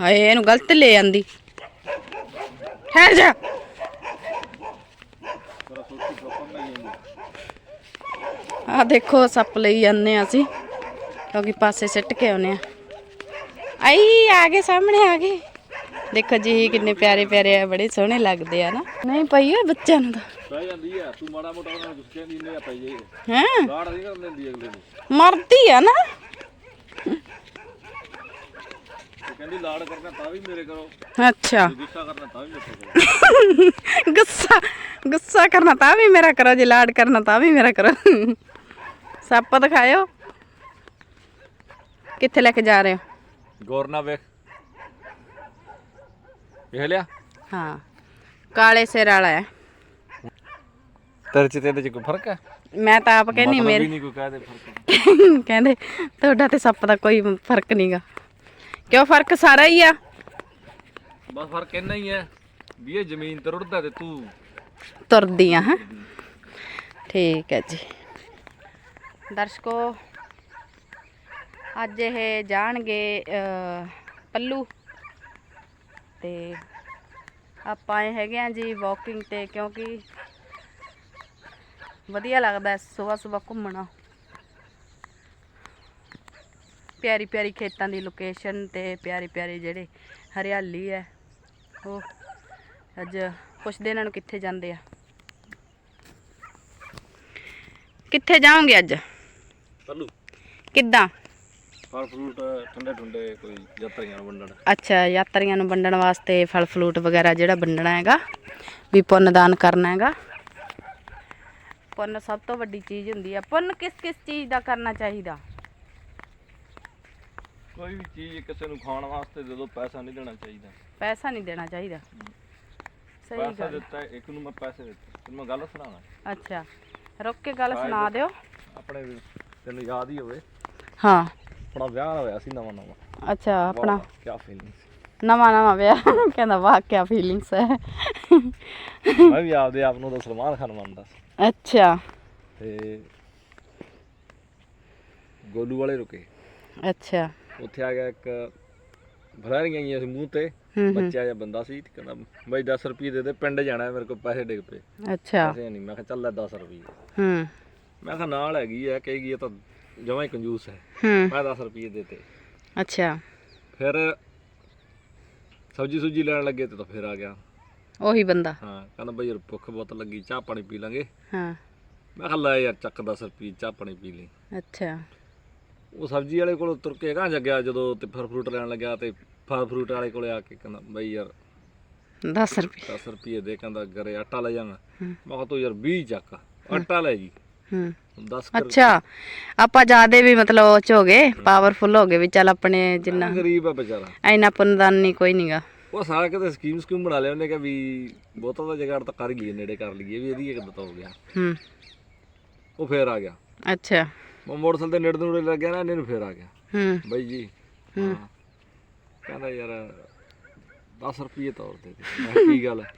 ਹਾਏ ਇਹਨੂੰ ਗਲਤ ਲੈ ਆਂਦੀ। ਠਹਿਰ ਜਾ। ਆ ਦੇਖੋ ਸੱਪ ਲਈ ਜਾਂਦੇ ਆ ਅਸੀਂ ਕਿਉਂਕਿ ਪਾਸੇ ਸਿੱਟ ਕੇ ਆਉਨੇ ਆ ਆਈ ਆ ਗਏ ਸਾਹਮਣੇ ਆ ਗਏ। ਦੇਖੋ ਜੀ ਕਿੰਨੇ ਪਿਆਰੇ ਪਿਆਰੇ ਆ ਬੜੇ ਸੋਹਣੇ ਲੱਗਦੇ ਆ ਨਾ। ਨਹੀਂ ਪਈ ਓਏ ਬੱਚਿਆਂ ਨੂੰ ਤਾਂ। ਪੈ ਜਾਂਦੀ ਆ ਤੂੰ ਮਾੜਾ ਮੋਟਾ ਉਹਨਾਂ ਨੂੰ ਕੁਛ ਕਹਿੰਦੀ ਨਹੀਂ ਆ ਪਈ ਜੇ ਹੈਂ? ਗਾੜ ਨਹੀਂ ਕਰਨ ਦਿੰਦੀ ਅਗਲੇ ਨੂੰ। ਮਰਦੀ ਆ ਨਾ। ਕਹਿੰਦੀ ਲਾੜ ਕਰਨਾ ਤਾਂ ਵੀ ਮੇਰੇ ਕਰੋ ਅੱਛਾ। ਜੇ ਗੁੱਸਾ ਕਰਨਾ ਤਾਂ ਵੀ ਮੇਰੇ ਕਰੋ ਗੁੱਸਾ ਗੁੱਸਾ ਕਰਨਾ ਤਾਂ ਵੀ ਮੇਰਾ ਕਰੋ ਜੇ ਲਾਡ ਕਰਨਾ ਤਾਂ ਵੀ ਮੇਰਾ ਕਰੋ। ਸੱਪ ਦਿਖਾਇਓ। ਕਿੱਥੇ ਲੈ ਕੇ ਜਾ ਰਹੇ ਹੋ? ਗੌਰ ਵੇਖ। ਵੇਖ ਲਿਆ? ਹਾਂ। ਕਾਲੇ ਸਿਰ ਵਾਲਾ ਹੈ। ਤੇਰੇ ਚ ਤੇ ਇਹਦੇ ਚ ਕੋਈ ਫ਼ਰਕ ਹੈ? ਮੈਂ ਤਾਂ ਆਪ ਕਹਿੰਦੀ ਮਤਲਬ ਮੇਰੇ ਵੀ ਨਹੀਂ ਕੋਈ ਕਹਦੇ ਫ਼ਰਕ। ਕਹਿੰਦੇ ਤੁਹਾਡਾ ਤੇ ਸੱਪ ਦਾ ਕੋਈ ਫ਼ਰਕ ਨਹੀਂਗਾ ਕਿਉਂ ਫ਼ਰਕ ਸਾਰਾ ਹੀ ਆ? ਬਸ ਫ਼ਰਕ ਇੰਨਾ ਹੀ ਹੈ ਵੀ ਇਹ ਜ਼ਮੀਨ ਤੇ ਰੁੜਦਾ ਤੇ ਤੂੰ ਤੁਰਦੀ ਆ ਹਾਂ? ਠੀਕ ਹੈ ਜੀ। ਦਰਸ਼ਕੋ ਅੱਜ ਇਹ ਜਾਣਗੇ ਪੱਲੂ। ਤੇ ਆਪਾਂ ਆਏ ਹੈਗੇ ਆ ਜੀ ਵਾਕਿੰਗ ਤੇ ਕਿਉਂਕਿ ਵਧੀਆ ਲੱਗਦਾ ਸਵੇਰ ਸਵੇਰ ਘੁੰਮਣਾ। ਪਿਆਰੀ ਪਿਆਰੀ ਖੇਤਾਂ ਦੀ ਲੋਕੇਸ਼ਨ ਤੇ ਪਿਆਰੀ ਪਿਆਰੀ ਜਿਹੜੇ ਹਰਿਆਲੀ ਹੈ। ਉਹ ਅੱਜ ਪੁੱਛਦੇ ਇਹਨਾਂ ਨੂੰ ਕਿੱਥੇ ਜਾਂਦੇ ਆ। ਕਿੱਥੇ ਜਾਓਗੇ ਅੱਜ? ਪੱਲੂ ਕਿੱਦਾਂ? ਫਲ ਫਰੂਟ ਠੰਡੇ ਠੰਡੇ ਕੋਈ ਯਾਤਰੀਆਂ ਨੂੰ ਵੰਡਣ। ਅੱਛਾ ਯਾਤਰੀਆਂ ਨੂੰ ਵੰਡਣ ਵਾਸਤੇ ਫਲ ਫਲੂਟ ਵਗੈਰਾ ਜਿਹੜਾ ਵੰਡਣਾ ਹੈਗਾ ਵੀ ਪੁੰਨਦਾਨ ਕਰਨਾ ਹੈਗਾ। ਪੁੰਨ ਸਭ ਤੋਂ ਵੱਡੀ ਚੀਜ਼ ਹੁੰਦੀ ਹੈ ਪੁੰਨ ਕਿਸ ਕਿਸ ਚੀਜ਼ ਦਾ ਕਰਨਾ ਚਾਹੀਦਾ? ਕੋਈ ਵੀ ਚੀਜ਼ ਕਿਸੇ ਨੂੰ ਖਾਣ ਵਾਸਤੇ ਦੇ ਦੋ ਪੈਸਾ ਨਹੀਂ ਦੇਣਾ ਚਾਹੀਦਾ। ਪੈਸਾ ਨਹੀਂ ਦੇਣਾ ਚਾਹੀਦਾ। ਸਹੀ ਪੈਸਾ ਗੱਲ ਦਿੱਤਾ ਇੱਕ ਨੂੰ ਮੈਂ ਪੈਸੇ ਦਿੱਤੇ। ਤੈਨੂੰ ਮੈਂ ਗੱਲ ਸੁਣਾਵਾਂ? ਅੱਛਾ ਰੁੱਕ ਕੇ ਗੱਲ ਸੁਣਾ ਦਿਓ। ਆਪਣੇ ਵੀ ਤੈਨੂੰ ਯਾਦ ਹੀ ਹੋਵੇ। ਹਾਂ। ਆਪਣਾ ਵਿਆਹ ਹੋਇਆ ਸੀ ਨਵਾਂ ਨਵਾਂ। ਅੱਛਾ ਆਪਣਾ ਕੀ ਫੀਲਿੰਗ ਨਵਾਂ ਨਵਾਂ ਵਿਆਹ। ਕਹਿੰਦਾ ਵਾਹ ਕੀ ਫੀਲਿੰਗਸ ਹੈ। ਮੈਂ ਵੀ ਆਪਦੇ ਆਪ ਨੂੰ ਤਾਂ ਸਲਮਾਨ ਖਾਨ ਮੰਨਦਾ ਸੀ। ਅੱਛਾ। ਤੇ ਗੋਲੂ ਵਾਲੇ ਰੁਕੇ। ਅੱਛਾ। ਉੱਥੇ ਆ ਗਿਆ ਇੱਕ ਭਰਾਰੀਆਂ ਗਈਆਂ ਸੀ ਮੂੰਹ ਤੇ ਬੱਚਾ ਜਿਹਾ ਬੰਦਾ ਸੀ ਤੇ ਕਹਿੰਦਾ ਬਾਈ 10 ਰੁਪਏ ਦੇ ਦੇ ਪਿੰਡ ਜਾਣਾ ਹੈ, ਮੇਰੇ ਕੋਲ ਪੈਸੇ ਡਿੱਗ ਪਏ। ਅੱਛਾ। ਪੈਸੇ ਨਹੀਂ ਮੈਂ ਕਿਹਾ ਚੱਲ ਲੈ 10 ਰੁਪਏ ਹੂੰ। ਮੈਂ ਕਿਹਾ ਨਾਲ ਹੈਗੀ ਆ ਕਹੇਗੀ ਇਹ ਤਾਂ ਜਮਾਂ ਹੀ ਕੰਜੂਸ ਹੈ। ਹੂੰ। ਮੈਂ 10 ਰੁਪਏ ਦਿੱਤੇ ਅੱਛਾ। ਫਿਰ ਸਬਜੀ ਸੁਜੀ ਲੈਣ ਲੱਗੇ ਤੇ ਤਾਂ ਫਿਰ ਆ ਗਿਆ। ਉਹੀ ਬੰਦਾ। ਹਾਂ ਕਹਿੰਦਾ ਬਈ ਯਾਰ ਭੁੱਖ ਬਹੁਤ ਲੱਗੀ ਚਾਹ ਪਾਣੀ ਪੀ ਲਾਂਗੇ। ਹਾਂ। ਮੈਂ ਕਿਹਾ ਲੈ ਯਾਰ ਚੱਕ 10 ਰੁਪਏ ਚਾਹ ਪਾਣੀ ਪੀ ਲਈ। ਅੱਛਾ। ਉਹ ਸਬਜ਼ੀ ਵਾਲੇ ਕੋਲ ਤੁਰ ਕੇ ਗਾਂ ਜਗਿਆ ਜਦੋਂ ਤੇ ਫਲ ਫਰੂਟ ਲੈਣ ਲੱਗਿਆ ਤੇ ਫਲ ਫਰੂਟ ਵਾਲੇ ਕੋਲੇ ਆ ਕੇ ਕਹਿੰਦਾ ਬਈ ਯਾਰ 10 ਰੁਪਏ। 10 ਰੁਪਏ ਦੇ ਕਹਿੰਦਾ ਘਰੇ ਆਟਾ ਲੈ ਹੂੰ। ਮੈਂ ਕਿਹਾ ਤੂੰ ਯਾਰ 20 ਚੱਕ ਆਟਾ ਲੈ ਜੀ। ਹੂੰ। 10 ਕਰ ਅੱਛਾ ਆਪਾਂ ਜਿਆਦੇ ਵੀ ਮਤਲਬ ਉਹ ਚ ਹੋ ਗਏ ਪਾਵਰਫੁਲ ਹੋ ਗਏ ਵੀ ਚੱਲ ਆਪਣੇ ਜਿੰਨਾ ਗਰੀਬ ਆ ਵਿਚਾਰਾ ਐਨਾ ਪੁੰਨਦਾਨ ਨਹੀਂ ਕੋਈ ਨਹੀਂਗਾ ਉਹ ਸਾਰਾ ਕਿਤੇ ਸਕੀਮ ਸਕੂਮ ਬਣਾ ਲਿਆ ਉਹਨੇ ਕਿ ਵੀ ਬਹੁਤਾ ਦਾ ਜਗਾੜ ਤਾਂ ਕਰ ਗਈ ਨੇੜੇ ਕਰ ਲਈਏ ਵੀ ਇਹਦੀ ਇੱਕ ਦਿੱਤਾ ਹੋ ਗਿਆ। ਹੂੰ। ਉਹ ਫੇਰ ਆ ਗਿਆ। ਅੱਛਾ। ਮੋਟਰਸਾਈਕਲ ਦੇ ਨੇੜੇ ਨੂੜੇ ਲੱਗ ਗਿਆ ਨਾ ਇਹਨੇ ਨੂੰ ਫੇਰ ਆ ਗਿਆ। ਹੂੰ। ਬਾਈ ਜੀ ਹਾਂ। ਕਹਿੰਦਾ ਯਾਰ 10 ਰੁਪਏ ਤੌਰ ਤੇ ਦੇ। ਮੈਂ ਕਿਹਾ ਕੀ ਗੱਲ ਹੈ?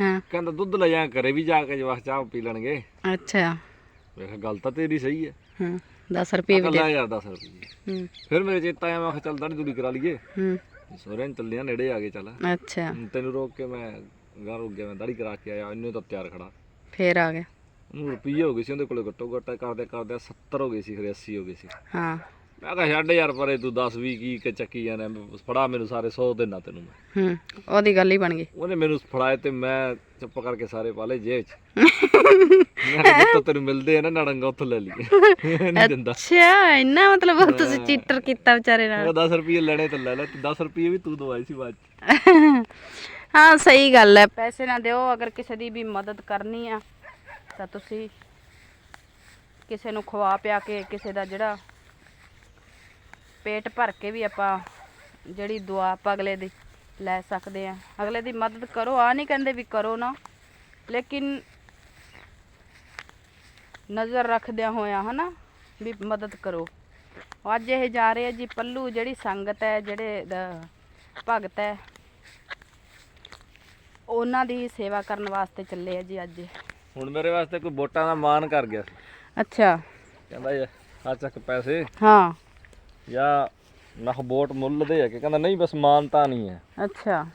ਹਾਂ। ਕਹਿੰਦਾ ਦੁੱਧ ਲੈ ਜਾ ਘਰੇ ਵੀ ਜਾ ਕੇ ਜਵਾਕ ਚਾਹ ਪੀ ਲੈਣਗੇ। ਅੱਛਾ। ਮੈਂ ਕਿਹਾ ਗੱਲ ਤਾਂ ਤੇਰੀ ਸਹੀ ਹੈ। ਹੂੰ 10 ਰੁਪਏ ਵੀ ਦੇ ਲੈ ਯਾਰ 10 ਰੁਪਏ ਹੂੰ। ਫਿਰ ਮੇਰੇ ਚੇਤਾ ਆਇਆ ਮੈਂ ਕਿਹਾ ਚੱਲ ਦਾੜੀ ਦੂੜੀ ਕਰਾ ਲਈਏ। ਹੂੰ। ਸੋਹਰੇ ਨੂੰ ਚੱਲਿਆ ਨੇੜੇ ਆ ਗਏ ਚੱਲ। ਅੱਛਾ। ਤੈਨੂੰ ਰੋਕ ਕੇ ਮੈਂ ਗਾਂ ਰੁਕ ਗਿਆ ਮੈਂ ਦਾੜੀ ਕਰਾ ਕੇ ਆਇਆ ਇਹਨੂੰ ਤਾਂ ਤਿਆਰ ਖੜਾ। ਫੇਰ ਆ ਗਿਆ। ਉਹਨੂੰ ਰੁਪਈਏ ਹੋ ਗਏ ਸੀ ਉਹਦੇ ਕੋਲੇ ਘੱਟੋ ਘੱਟ ਕਰਦੇ ਕਰਦੇ 70 ਹੋ ਗਏ ਸੀ ਖਰੇ 80 ਹੋ ਗਏ ਸੀ। ਹਾਂ। ਮੈਂ ਕਿਹਾ ਛੱਡ ਯਾਰ ਪਰੇ ਤੂੰ 10 20 ਕੀ ਕਿ ਚੱਕੀ ਜਾਣਾ ਫੜਾ ਮੈਨੂੰ ਸਾਰੇ 100 ਦੇਣਾ ਤੈਨੂੰ ਮੈਂ। ਹੂੰ ਉਹਦੀ ਗੱਲ ਹੀ ਬਣ ਗਈ। ਉਹਨੇ ਮੈਨੂੰ ਫੜਾਏ ਤੇ ਮੈਂ ਚੁੱਪ ਕਰਕੇ ਸਾਰੇ ਪਾ ਲਏ ਜੇਬ 'ਚ। ਮੈਂ ਕਿਹਾ ਜਿੱਥੋਂ ਤੈਨੂੰ ਮਿਲਦੇ ਆ ਨਾ ਨੜੰਗਾ ਉੱਥੋਂ ਲੈ ਲਈਏ। ਨਹੀਂ ਦਿੰਦਾ। ਅੱਛਾ ਇੰਨਾ ਮਤਲਬ ਤੁਸੀਂ ਚੀਟਰ ਕੀਤਾ ਵਿਚਾਰੇ ਨਾਲ। ਮੈਂ 10 ਰੁਪਏ ਲੈਣੇ ਤੇ ਲੈ ਲੈ ਤੇ 10 ਰੁਪਏ ਵੀ ਤੂੰ ਦਵਾਈ ਸੀ ਬਾਅਦ 'ਚ। ਹਾਂ ਸਹੀ ਗੱਲ ਹੈ ਪੈਸੇ ਨਾ ਦਿਓ ਅਗਰ ਕਿਸੇ ਦੀ ਵੀ ਮਦਦ ਕਰਨੀ ਆ। ਤਾਂ ਤੁਸੀਂ ਕਿਸੇ ਨੂੰ ਖਵਾ ਪਿਆ ਕੇ ਕਿਸੇ ਦਾ ਜਿਹੜਾ ਪੇਟ ਭਰ ਕੇ ਵੀ ਆਪਾਂ ਜਿਹੜੀ ਦੁਆ ਆਪਾਂ ਅਗਲੇ ਦੀ ਲੈ ਸਕਦੇ ਆ ਅਗਲੇ ਦੀ ਮਦਦ ਕਰੋ ਆ ਨਹੀਂ ਕਹਿੰਦੇ ਵੀ ਕਰੋ ਨਾ। ਲੇਕਿਨ ਨਜ਼ਰ ਰੱਖਦਿਆਂ ਹੋਇਆ ਹਨਾ, ਵੀ ਮਦਦ ਕਰੋ। ਅੱਜ ਇਹ ਜਾ ਰਹੇ ਆ ਜੀ ਪੱਲੂ, ਜਿਹੜੀ ਸੰਗਤ ਹੈ, ਜਿਹੜੇ ਭਗਤ ਹੈ, ਉਹਨਾਂ ਦੀ ਸੇਵਾ ਕਰਨ ਵਾਸਤੇ ਚੱਲੇ ਆ ਜੀ ਅੱਜ। ਹੁਣ ਮੇਰੇ ਵਾਸਤੇ ਕੋਈ ਵੋਟਾਂ ਦਾ ਮਾਨ ਕਰ ਗਿਆ ਸੀ। ਅੱਛਾ। ਕਹਿੰਦਾ ਯਾਰ ਆ ਚੱਕ ਪੈਸੇ ਹਾਂ। ਜਾਂ ਮੈਂ ਕਿਹਾ ਵੋਟ ਮੁੱਲ ਦੇ ਆ ਕਿ? ਕਹਿੰਦਾ ਨਹੀਂ ਬਸ ਮਾਨਤਾ ਨਹੀਂ ਹੈ। ਅੱਛਾ।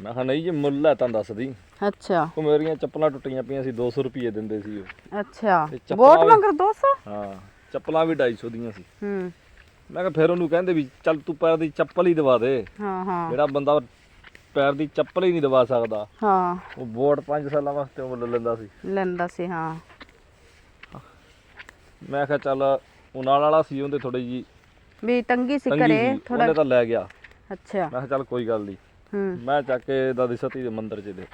ਮੈਂ ਕਿਹਾ ਨਹੀਂ ਜੇ ਮੁੱਲ ਹੈ ਤਾਂ ਦੱਸ ਦੀ। ਅੱਛਾ। ਉਹ ਮੇਰੀਆਂ ਚੱਪਲਾਂ ਟੁੱਟੀਆਂ ਪਈਆਂ ਸੀ 200 ਰੁਪਏ ਦਿੰਦੇ ਸੀ ਉਹ। ਅੱਛਾ। ਵੋਟ ਮੰਗਰ 200 ਹਾਂ ਚੱਪਲਾਂ ਵੀ 250 ਦੀਆਂ ਸੀ। ਹੂੰ। ਮੈਂ ਕਿਹਾ ਫਿਰ ਉਹਨੂੰ ਕਹਿੰਦੇ ਵੀ ਚੱਲ ਤੂੰ ਪੈਰ ਦੀ ਚੱਪਲ ਹੀ ਦਵਾ ਦੇ। ਹਾਂ ਹਾਂ। ਜਿਹੜਾ ਬੰਦਾ ਪੈਰ ਦੀ ਚੱਪਲ ਹੀ ਨਹੀਂ ਦਵਾ ਸਕਦਾ। ਹਾਂ। ਉਹ ਵੋਟ 5 ਸਾਲਾਂ ਵਾਸਤੇ ਉਹ ਲੈਂਦਾ ਸੀ। ਲੈਂਦਾ ਸੀ ਹਾਂ। ਮੈਂ ਕਿਹਾ ਚੱਲ ਉਹ ਨਾਲ ਵਾਲਾ ਸੀ ਉਹਦੇ ਥੋੜੀ ਜੀ ਵੀ ਤੰਗੀ ਸੀ ਘਰੇ ਥੋੜਾ ਉਹਨੇ ਤਾਂ ਲੈ ਗਿਆ। ਅੱਛਾ। ਮੈਂ ਕਿਹਾ ਚੱਲ ਕੋਈ ਗੱਲ ਨਹੀਂ। ਹੂੰ। ਮੈਂ ਚੱਕ ਕੇ ਦਾਦੀ ਸਤੀ ਦੇ ਮੰਦਿਰ 'ਚ ਦੇ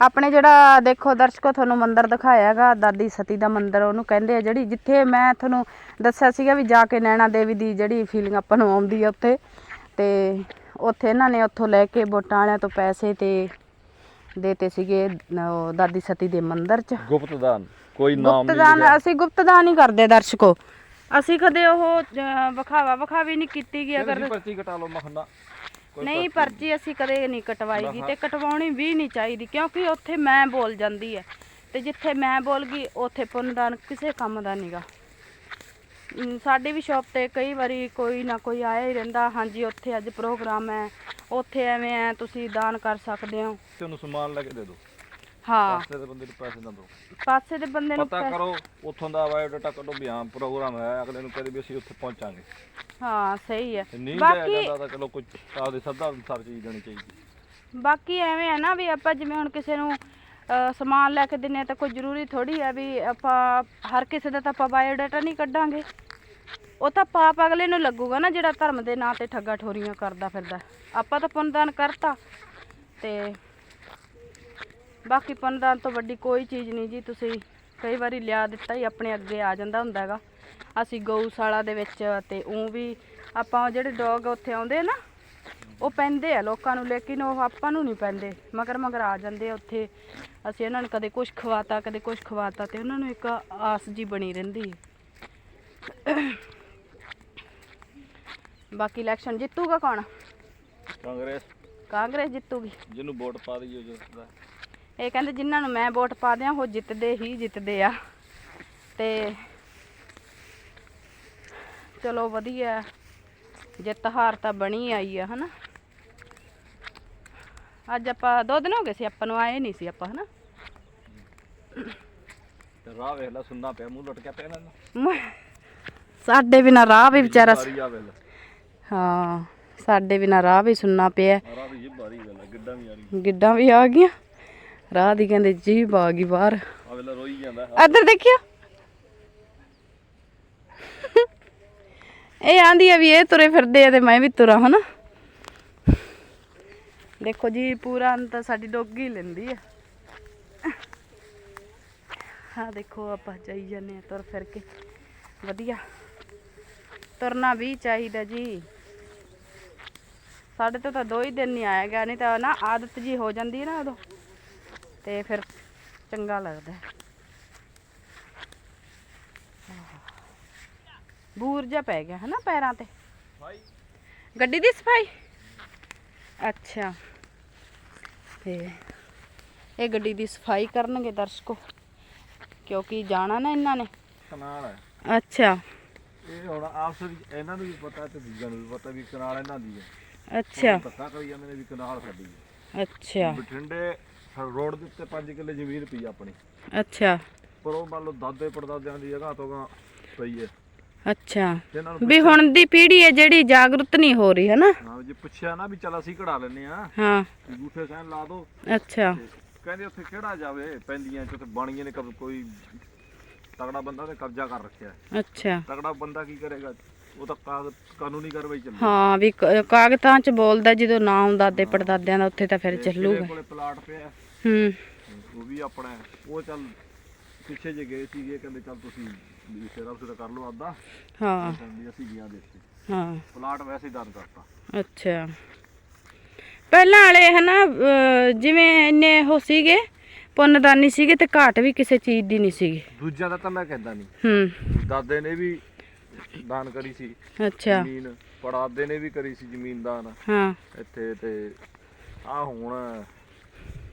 ਆਪਣੇ ਜਿਹੜਾ ਦੇਖੋ ਦਰਸ਼ਕੋ ਤੁਹਾਨੂੰ ਮੰਦਿਰ ਦਿਖਾਇਆਗਾ। ਦਾਦੀ ਸਤੀ ਦਾ ਮੰਦਿਰ ਉਹਨੂੰ ਕਹਿੰਦੇ ਆ ਜਿਹੜੀ ਜਿੱਥੇ ਮੈਂ ਤੁਹਾਨੂੰ ਦੱਸਿਆ ਸੀਗਾ ਵੀ ਜਾ ਕੇ ਨੈਣਾ ਦੇਵੀ ਦੀ ਜਿਹੜੀ ਫੀਲਿੰਗ ਆਪਾਂ ਨੂੰ ਆਉਂਦੀ ਆ ਉੱਥੇ। ਤੇ ਉੱਥੇ ਇਹਨਾਂ ਨੇ ਉੱਥੋਂ ਲੈ ਕੇ ਵੋਟਾਂ ਵਾਲਿਆਂ ਤੋਂ ਪੈਸੇ ਤੇ ਦੇਤੇ ਸੀਗੇ ਉਹ ਦਾਦੀ ਸਤੀ ਦੇ ਮੰਦਿਰ 'ਚ। ਗੁਪਤ ਦਾਨ ਕੋਈ ਨਾਮ ਨਹੀਂ ਗੁਪਤਦਾਨ ਅਸੀਂ ਗੁਪਤਦਾਨ ਹੀ ਕਰਦੇ ਦਰਸ਼ਕੋ। ਅਸੀਂ ਕਦੇ ਉਹ ਵਿਖਾਵਾ ਵਿਖਾਵੀ ਨਹੀਂ ਕੀਤੀ ਗਈ ਅਗਰ ਤੁਸੀਂ ਪਰਚੀ ਕਟਾ ਲਓ ਮਖੰਦਾ ਨਹੀਂ ਪਰਚੀ ਅਸੀਂ ਕਦੇ ਨਹੀਂ ਕਟਵਾਈਗੀ ਤੇ ਕਟਵਾਉਣੀ ਵੀ ਨਹੀਂ ਚਾਹੀਦੀ ਕਿਉਂਕਿ ਉੱਥੇ ਮੈਂ ਬੋਲ ਜਾਂਦੀ ਹੈ। ਤੇ ਜਿੱਥੇ ਮੈਂ ਬੋਲ ਗਈ ਉੱਥੇ ਪੁੰਨਦਾਨ ਕਿਸੇ ਕੰਮ ਦਾ ਨਹੀਂਗਾ ਸਾਡੀ ਵੀ ਸ਼ਾਪ ਤੇ ਕਈ ਵਾਰੀ ਕੋਈ ਨਾ ਕੋਈ ਆਇਆ ਹੀ ਰਹਿੰਦਾ। ਹਾਂਜੀ ਉੱਥੇ ਅੱਜ ਪ੍ਰੋਗਰਾਮ ਹੈ। ਉੱਥੇ ਐਵੇਂ ਹੈ ਤੁਸੀਂ ਦਾਨ ਕਰ ਸਕਦੇ ਹੋ। ਤੁਹਾਨੂੰ ਸਮਾਨ ਲੈ ਕੇ ਦੇ ਦਿਓ। ਹਾਂ। ਪਾਸੇ ਦੇ ਬੰਦੇ ਨੂੰ ਪੈਸੇ ਨਾ ਦਿਓ। ਪਾਸੇ ਦੇ ਬੰਦੇ ਨੂੰ ਪਤਾ ਕਰੋ ਉੱਥੋਂ ਦਾ ਬਾਇਓਡਾਟਾ ਕੱਢੋ ਵੀ ਹਾਂ ਪ੍ਰੋਗਰਾਮ ਹੈ ਅਗਲੇ ਨੂੰ ਕਹਦੇ ਵੀ ਅਸੀਂ ਉੱਥੇ ਪਹੁੰਚਾਂਗੇ। ਹਾਂ ਸਹੀ ਹੈ। ਬਾਕੀ ਤਾਂ ਚਲੋ ਕੋਈ ਆਪਦੇ ਸੱਦਾ ਅਨੁਸਾਰ ਚੀਜ਼ ਦੇਣੀ ਚਾਹੀਦੀ। ਬਾਕੀ ਐਵੇਂ ਹੈ ਨਾ ਵੀ ਆਪਾਂ ਜਿਵੇਂ ਹੁਣ ਕਿਸੇ ਨੂੰ ਸਮਾਨ ਲੈ ਕੇ ਦਿੰਨੇ ਆ ਤਾਂ ਕੋਈ ਜ਼ਰੂਰੀ ਥੋੜੀ ਆ ਵੀ ਆਪਾਂ ਹਰ ਕਿਸੇ ਦਾ ਤਾਂ ਆਪਾਂ ਬਾਇਓਡਾਟਾ ਨਹੀਂ ਕੱਢਾਂਗੇ। ਉਹ ਤਾਂ ਪਾਪ ਅਗਲੇ ਨੂੰ ਲੱਗੂਗਾ ਨਾ ਜਿਹੜਾ ਧਰਮ ਦੇ ਨਾਂ ਤੇ ਠੱਗਾ ਠੋਰੀਆਂ ਕਰਦਾ ਫਿਰਦਾ। ਆਪਾਂ ਤਾਂ ਪੁੰਨਦਾਨ ਕਰਤਾ। ਤੇ ਬਾਕੀ ਪੁੰਨਦਾਨ ਤੋਂ ਵੱਡੀ ਕੋਈ ਚੀਜ਼ ਨਹੀਂ ਜੀ। ਤੁਸੀਂ ਕਈ ਵਾਰੀ ਲਿਆ ਦਿੱਤਾ ਹੀ ਆਪਣੇ ਅੱਗੇ ਆ ਜਾਂਦਾ ਹੁੰਦਾ ਹੈਗਾ। ਅਸੀਂ ਗਊਸ਼ਾਲਾ ਦੇ ਵਿੱਚ ਤੇ ਉਹ ਵੀ ਆਪਾਂ ਜਿਹੜੇ ਡੌਗ ਉੱਥੇ ਆਉਂਦੇ ਨਾ, ਉਹ ਪੈਂਦੇ ਆ ਲੋਕਾਂ ਨੂੰ, ਲੇਕਿਨ ਉਹ ਆਪਾਂ ਨੂੰ ਨਹੀਂ ਪੈਂਦੇ। ਮਗਰ ਮਗਰ ਆ ਜਾਂਦੇ ਆ ਉੱਥੇ। ਅਸੀਂ ਇਹਨਾਂ ਨੂੰ ਕਦੇ ਕੁਝ ਖਵਾਤਾ ਕਦੇ ਕੁਝ ਖਵਾਤਾ ਤੇ ਉਹਨਾਂ ਨੂੰ ਇੱਕ ਆਸ ਜੀ ਬਣੀ ਰਹਿੰਦੀ ਹੈ। ਬਾਕੀ ਇਲੈਕਸ਼ਨ ਜਿੱਤੂਗਾ ਕੌਣ? ਕਾਂਗਰਸ। ਕਾਂਗਰਸ ਜਿੱਤੂਗੀ। ਜਿਹਨੂੰ ਵੋਟ ਪਾ ਦਈਓ ਜਿਸਦਾ ਇਹ ਕਹਿੰਦੇ ਜਿਨ੍ਹਾਂ ਨੂੰ ਮੈਂ ਵੋਟ ਪਾ ਦਿਆਂ ਉਹ ਜਿੱਤਦੇ ਹੀ ਜਿੱਤਦੇ ਆ। ਤੇ ਚਲੋ ਵਧੀਆ ਜਿੱਤ ਹਾਰ ਤਾਂ ਬਣੀ ਆਈ ਆ ਹਨਾ? ਅੱਜ ਆਪਾਂ ਦੋ ਦਿਨ ਹੋ ਗਏ ਸੀ ਆਪਾਂ ਨੂੰ ਆਏ ਨਹੀਂ ਸੀ ਆਪਾਂ ਹਨਾ? ਤੇ ਰਾਹ ਵੇਖ ਲੈ ਸੁਣਨਾ ਪਿਆ ਮੂੰਹ ਲਟਕਿਆ ਪਿਆ ਇਹਨਾਂ ਦਾ ਮ- ਸਾਡੇ ਬਿਨਾ ਰਾਹ ਵੀ ਵਿਚਾਰਾ ਬਾਰੀ ਆ ਵੇਖ ਲੈ। ਹਾਂ ਸਾਡੇ ਬਿਨਾ ਰਾਹ ਵੀ ਸੁਣਨਾ ਪਿਆ। ਆਹ ਰਾਹ ਵੀ ਇਹ ਬਾਰੀ ਵੇਖ ਲੈ ਗਿੱਡਾਂ ਵੀ ਗਿੱਡਾਂ ਵੀ ਆ ਗਈਆਂ। ਰਾਹ ਦੀ ਕਹਿੰਦੇ ਜੀਭ ਆ ਗਈ ਬਾਹਰ। ਆ ਵੇਖ ਲੈ ਰੋਈ ਜਾਂਦਾ ਇੱਧਰ ਦੇਖਿਓ। ਇਹ ਆਂਦੀ ਆ ਵੀ ਇਹ ਤੁਰੇ ਫਿਰਦੇ ਆ ਤੇ ਮੈਂ ਵੀ ਤੁਰਾਂ ਹਨਾ? ਦੇਖੋ ਜੀ ਪੂਰਾ ਅੰਤ ਸਾਡੀ ਡੋਗੀ ਲੈਂਦੀ ਆ। ਹਾਂ ਦੇਖੋ ਆਪਾਂ ਜਾਈ ਜਾਂਦੇ ਆ ਤੁਰ ਫਿਰ ਕੇ। ਵਧੀਆ। ਤੁਰਨਾ ਵੀ ਚਾਹੀਦਾ ਜੀ। ਸਾਡੇ ਤੋਂ ਤਾਂ ਦੋ ਹੀ ਦਿਨ ਨਹੀਂ ਆਇਆ ਗਿਆ ਨਹੀਂ ਤਾਂ ਨਾ ਆਦਤ ਜੀ ਹੋ ਜਾਂਦੀ ਹੈ ਨਾ ਉਦੋਂ। ਤੇ ਫਿਰ ਚੰਗਾ ਲੱਗਦਾ। ਹੈ। ਬੂਰ ਜਿਹਾ ਪੈ ਗਿਆ ਹਨਾ ਪੈਰਾਂ ਤੇ? ਗੱਡੀ ਦੀ ਸਫ਼ਾਈ? ਅੱਛਾ। ਤੇ ਇਹ ਗੱਡੀ ਦੀ ਸਫ਼ਾਈ ਕਰਨਗੇ ਦਰਸ਼ਕੋ ਕਿਉਂਕਿ ਜਾਣਾ ਨਾ ਇਹਨਾਂ ਨੇ। ਕਨਾਲ ਹੈ। ਅੱਛਾ। ਇਹ ਹੁਣ ਆਪਸ ਵਿੱਚ ਇਹਨਾਂ ਨੂੰ ਵੀ ਪਤਾ ਤੇ ਦੂਜਿਆਂ ਨੂੰ ਵੀ ਪਤਾ ਵੀ ਕਨਾਲ ਇਹਨਾਂ ਦੀ ਹੈ। ਅੱਛਾ। ਪਤਾ ਕਰੀ ਜਾਂਦੇ ਨੇ ਵੀ ਕਨਾਲ ਸਾਡੀ ਹੈ। ਅੱਛਾ। ਬਠਿੰਡੇ ਰੋਡ ਦੇ ਉੱਤੇ 5 ਕਿੱਲੇ ਜ਼ਮੀਨ ਪਈ ਆਪਣੀ। ਅੱਛਾ। ਪਰ ਉਹ ਮੰਨ ਲਓ ਦਾਦੇ ਪੜਦਾਦਿਆਂ ਦੀ ਜਗ੍ਹਾ ਤੋਂ ਗਾਂ ਪਈ ਹੈ। ਅੱਛਾ। ਤੇ ਇਹਨਾਂ ਨੂੰ ਵੀ ਹੁਣ ਦੀ ਪੀੜ੍ਹੀ ਹੈ ਜਿਹੜੀ ਜਾਗਰੂਕ ਨਹੀਂ ਹੋ ਰਹੀ ਹੈ ਨਾ ਹਾਂ ਜੇ ਪੁੱਛਿਆ ਨਾ ਵੀ ਚਲ ਅਸੀਂ ਕਢਾ ਲੈਨੇ ਆ ਹਾਂ। ਗੂਠੇ ਸੈਨ ਲਾ ਦੋ। ਅੱਛਾ। ਕਹਿੰਦੇ ਉੱਥੇ ਕਿਹੜਾ ਜਾਵੇ ਪੈਂਦੀਆਂ ਚ ਬਣੀਆਂ ਨੇ ਕਬ ਕੋਈ ਤਗੜਾ ਬੰਦਾ ਨੇ ਕਬਜ਼ਾ ਕਰ ਰੱਖਿਆ। ਅੱਛਾ। ਤਗੜਾ ਬੰਦਾ ਕੀ ਕਰੇਗਾ? ਉਹ ਤਾਂ ਕਾਗਜ਼ ਕਾਨੂੰਨੀ ਕਾਰਵਾਈ ਚੱਲੂ। ਹਾਂ ਵੀ ਕ- ਕਾਗਜ਼ਾਂ 'ਚ ਬੋਲਦਾ ਜਦੋਂ ਨਾਮ ਦਾਦੇ ਪੜਦਾਦਿਆਂ ਦਾ ਉੱਥੇ ਤਾਂ ਫਿਰ ਚੱਲੂਗਾ। ਮੇਰੇ ਕੋਲੇ ਪਲਾਟ ਪਿਆ। ਹੂੰ। ਉਹ ਵੀ ਆਪਣਾ ਹੈ। ਉਹ ਚੱਲ ਪਿੱਛੇ ਜੇ ਗਏ ਸੀਗੇ ਕਹਿੰਦੇ ਚੱਲ ਤੁਸੀਂ ਵੀ ਸ਼ੇਰਾ ਸੁਰਾ ਕਰ ਲਓ ਆਦਾ ਹਾਂ। ਕਹਿੰਦੀ ਅਸੀਂ ਗਿਆ ਦੇਖੇ ਹਾਂ। ਪਲਾਟ ਵੈਸੇ ਹੀ ਦਾਨ ਕਰਤਾ। ਅੱਛਾ। ਪਹਿਲਾਂ ਵਾਲੇ ਹਨਾ ਅਹ, ਜਿਵੇਂ ਇੰਨੇ ਉਹ ਸੀਗੇ ਪੁੰਨਦਾਨੀ ਸੀਗੇ ਤੇ ਘਾਟ ਵੀ ਕਿਸੇ ਚੀਜ਼ ਦੀ ਨਹੀਂ ਸੀਗੀ। ਦੂਜਾ ਦਾ ਤਾਂ ਮੈਂ ਕਹਿੰਦਾ ਨਹੀਂ ਹੂੰ। ਦਾਦੇ ਨੇ ਵੀ ਦਾਨ ਕਰੀ ਸੀ। ਅੱਛਾ। ਜ਼ਮੀਨ ਪੜਾਦੇ ਨੇ ਵੀ ਕਰੀ ਸੀ ਜ਼ਮੀਨ ਦਾਨ। ਹਾਂ। ਇੱਥੇ ਤੇ ਆ ਹੁਣ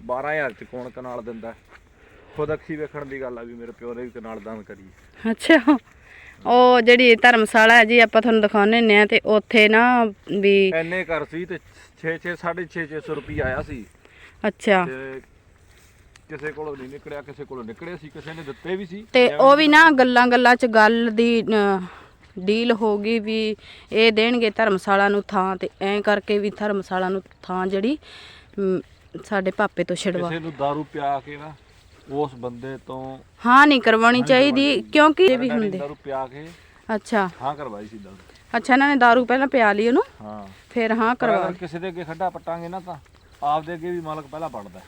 12000 ਚ ਕੌਣ ਕਨਾਲ ਦਿੰਦਾ। ਖੁਦ ਅੱਖੀ ਵੇਖਣ ਦੀ ਗੱਲ ਆ ਵੀ ਮੇਰੇ ਪਿਓ ਨੇ ਵੀ ਕਨਾਲ ਦਾਨ ਕਰੀ। ਅੱਛਾ। ਉਹ ਜਿਹੜੀ ਧਰਮਸ਼ਾਲਾ ਹੈ ਜੀ ਆਪਾਂ ਤੁਹਾਨੂੰ ਦਿਖਾਉਂਦੇ ਨੇ ਆ ਤੇ ਉੱਥੇ ਨਾ ਵੀ ਐਨੇ ਘਰ ਸੀ ਤੇ 6 6 6.5 600 ਰੁਪਏ ਆਇਆ ਸੀ। ਅੱਛਾ। ਤੇ ਕਿਸੇ ਕੋਲੋਂ ਨਹੀਂ ਨਿਕਲਿਆ ਕਿਸੇ ਕੋਲੋਂ ਨਿਕਲਿਆ ਸੀ ਕਿਸੇ ਨੇ ਦਿੱਤੇ ਵੀ ਸੀ। ਤੇ ਉਹ ਵੀ ਨਾ ਗੱਲਾਂ ਗੱਲਾਂ 'ਚ ਗੱਲ ਦੀ ਡੀਲ ਹੋ ਗਈ ਵੀ ਇਹ ਦੇਣਗੇ ਧਰਮਸ਼ਾਲਾ ਨੂੰ ਥਾਂ ਤੇ ਐਂ ਕਰਕੇ ਵੀ ਧਰਮਸ਼ਾਲਾ ਨੂੰ ਥਾਂ ਜਿਹੜੀ ਸਾਡੇ ਪਾਪੇ ਤੋਂ ਛਡਵਾ ਕਿਸੇ ਨੂੰ दारू ਪਿਆ ਕੇ ਨਾ ਉਸ ਬੰਦੇ ਤੋਂ ਹਾਂ ਨਹੀਂ ਕਰਵਾਉਣੀ ਚਾਹੀਦੀ ਕਿਉਂਕਿ ਇਹ ਵੀ ਹੁੰਦੇ। ਦਾਰੂ ਪਿਆ ਕੇ ਅੱਛਾ। ਹਾਂ ਕਰਵਾਈ ਸੀ ਦਾਰੂ। ਅੱਛਾ ਇਹਨਾਂ ਨੇ ਦਾਰੂ ਪਹਿਲਾਂ ਪਿਆ ਲਈ ਉਹਨੂੰ? ਹਾਂ। ਫਿਰ ਹਾਂ ਕਰਵਾ ਲਈ ਕਿਸੇ ਦੇ ਅੱਗੇ ਖੱਡਾ ਪੱਟਾਂਗੇ ਨਾ ਤਾਂ ਆਪ ਦੇ ਅੱਗੇ ਵੀ ਮਾਲਕ ਪਹਿਲਾਂ ਪੜਦਾ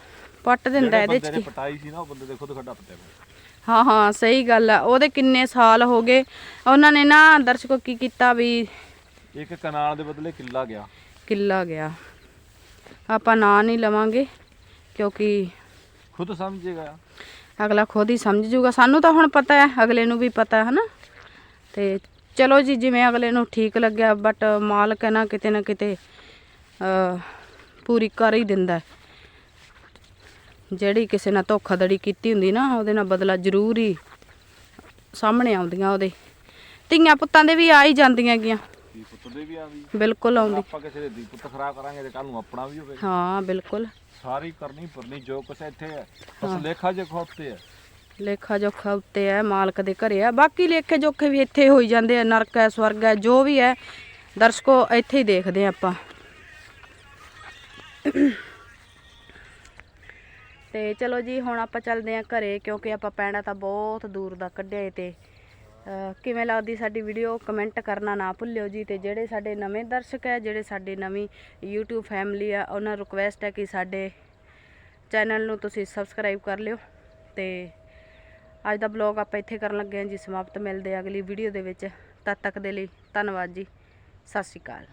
ਪੱਟ ਦਿੰਦਾ ਇਹਦੇ ਚ ਕੀ ਪਟਾਈ ਸੀ ਨਾ ਉਹ ਬੰਦੇ ਦੇ ਖੁਦ ਖੱਡਾ ਪੱਟਿਆ ਹਾਂ ਹਾਂ ਸਹੀ ਗੱਲ ਆ। ਉਹਦੇ ਕਿੰਨੇ ਸਾਲ ਹੋ ਗਏ? ਉਹਨਾਂ ਨੇ ਨਾ ਦਰਸ਼ਕੋ ਕੀ ਕੀਤਾ ਵੀ ਇੱਕ ਕਨਾਲ ਦੇ ਬਦਲੇ ਕਿੱਲਾ ਗਿਆ। ਕਿੱਲਾ ਗਿਆ। ਆਪਾਂ ਨਾਂ ਨਹੀਂ ਲਵਾਂਗੇ ਕਿਉਂਕਿ ਖੁਦ ਸਮਝੇਗਾ। ਅਗਲਾ ਖੁਦ ਹੀ ਸਮਝ ਜੂਗਾ। ਸਾਨੂੰ ਤਾਂ ਹੁਣ ਪਤਾ ਹੈ, ਅਗਲੇ ਨੂੰ ਵੀ ਪਤਾ ਹੈ ਨਾ। ਤੇ ਚਲੋ ਜੀ, ਜਿਵੇਂ ਅਗਲੇ ਨੂੰ ਠੀਕ ਲੱਗਿਆ ਬਟ ਮਾਲਕ ਹੈ ਨਾ, ਕਿਤੇ ਨਾ ਕਿਤੇ ਪੂਰੀ ਕਰ ਹੀ ਦਿੰਦਾ ਜਿਹੜੀ ਕਿਸੇ ਨਾਲ ਧੋਖਾਧੜੀ ਕੀਤੀ ਹੁੰਦੀ ਨਾ, ਉਹਦੇ ਨਾਲ ਬਦਲਾ ਜ਼ਰੂਰ ਹੀ ਸਾਹਮਣੇ ਆਉਂਦੀਆਂ ਉਹਦੇ। ਧੀਆਂ ਪੁੱਤਾਂ ਦੇ ਵੀ ਆ ਹੀ ਜਾਂਦੀਆਂ ਗੀਆਂ ਪੁੱਤ ਦੇ ਵੀ ਵੀ। ਬਿਲਕੁਲ ਆਉਂਦੀ। ਆਪਾਂ ਕਿਸੇ ਦੇ ਪੁੱਤ ਖਰਾਬ ਕਰਾਂਗੇ ਤੇ ਕੱਲ ਨੂੰ ਆਪਣਾ ਵੀ ਹੋਵੇ। ਹਾਂ ਬਿਲਕੁਲ। ਸਾਰੀ ਕਰਨੀ ਪਰਨੀ ਜੋ ਕੁਛ ਇੱਥੇ ਹੈ। ਬਸ ਲੇਖਾ ਜੇ ਖੋਤੇ ਹੈ। ਲੇਖਾ ਜੋਖਾ ਉੱਤੇ ਹੈ ਮਾਲਕ ਦੇ ਘਰੇ ਹੈ। ਬਾਕੀ ਲੇਖੇ ਜੋਖੇ ਵੀ ਇੱਥੇ ਹੋਈ ਜਾਂਦੇ ਆ ਨਰਕ ਹੈ ਸਵਰਗ ਹੈ ਜੋ ਵੀ ਹੈ ਦਰਸ਼ਕੋ ਇੱਥੇ ਹੀ ਦੇਖਦੇ ਆ ਆਪਾਂ। ਤੇ ਚਲੋ ਜੀ ਹੁਣ ਆਪਾਂ ਚੱਲਦੇ ਆ ਘਰੇ ਕਿਉਂਕਿ ਆਪਾਂ ਪੈਣਾ ਤਾਂ ਬਹੁਤ ਦੂਰ ਦਾ ਕੱਢਿਆ ਏ ਤੇ। ਕਿਵੇਂ ਲੱਗਦੀ ਸਾਡੀ ਵੀਡੀਓ ਕਮੈਂਟ ਕਰਨਾ ਨਾ ਭੁੱਲਿਓ ਜੀ ਤੇ ਜਿਹੜੇ ਸਾਡੇ ਨਵੇਂ ਦਰਸ਼ਕ ਹੈ, ਜਿਹੜੇ ਸਾਡੇ ਨਵੀਂ YouTube ਫੈਮਿਲੀ ਆ, ਉਹਨਾਂ ਰਿਕੁਐਸਟ ਹੈ ਕਿ ਸਾਡੇ ਚੈਨਲ ਨੂੰ ਤੁਸੀਂ ਸਬਸਕ੍ਰਾਈਬ ਕਰ ਲਿਓ ਤੇ ਅੱਜ ਦਾ ਬਲੌਗ ਆਪਾਂ ਇੱਥੇ ਕਰਨ ਲੱਗੇ ਹਾਂ ਜੀ, ਸਮਾਪਤ ਮਿਲਦੇ ਆ ਅਗਲੀ ਵੀਡੀਓ ਦੇ ਵਿੱਚ। ਤਦ ਤੱਕ ਦੇ ਲਈ ਧੰਨਵਾਦ ਜੀ। ਸਤਿ ਸ਼੍ਰੀ ਅਕਾਲ।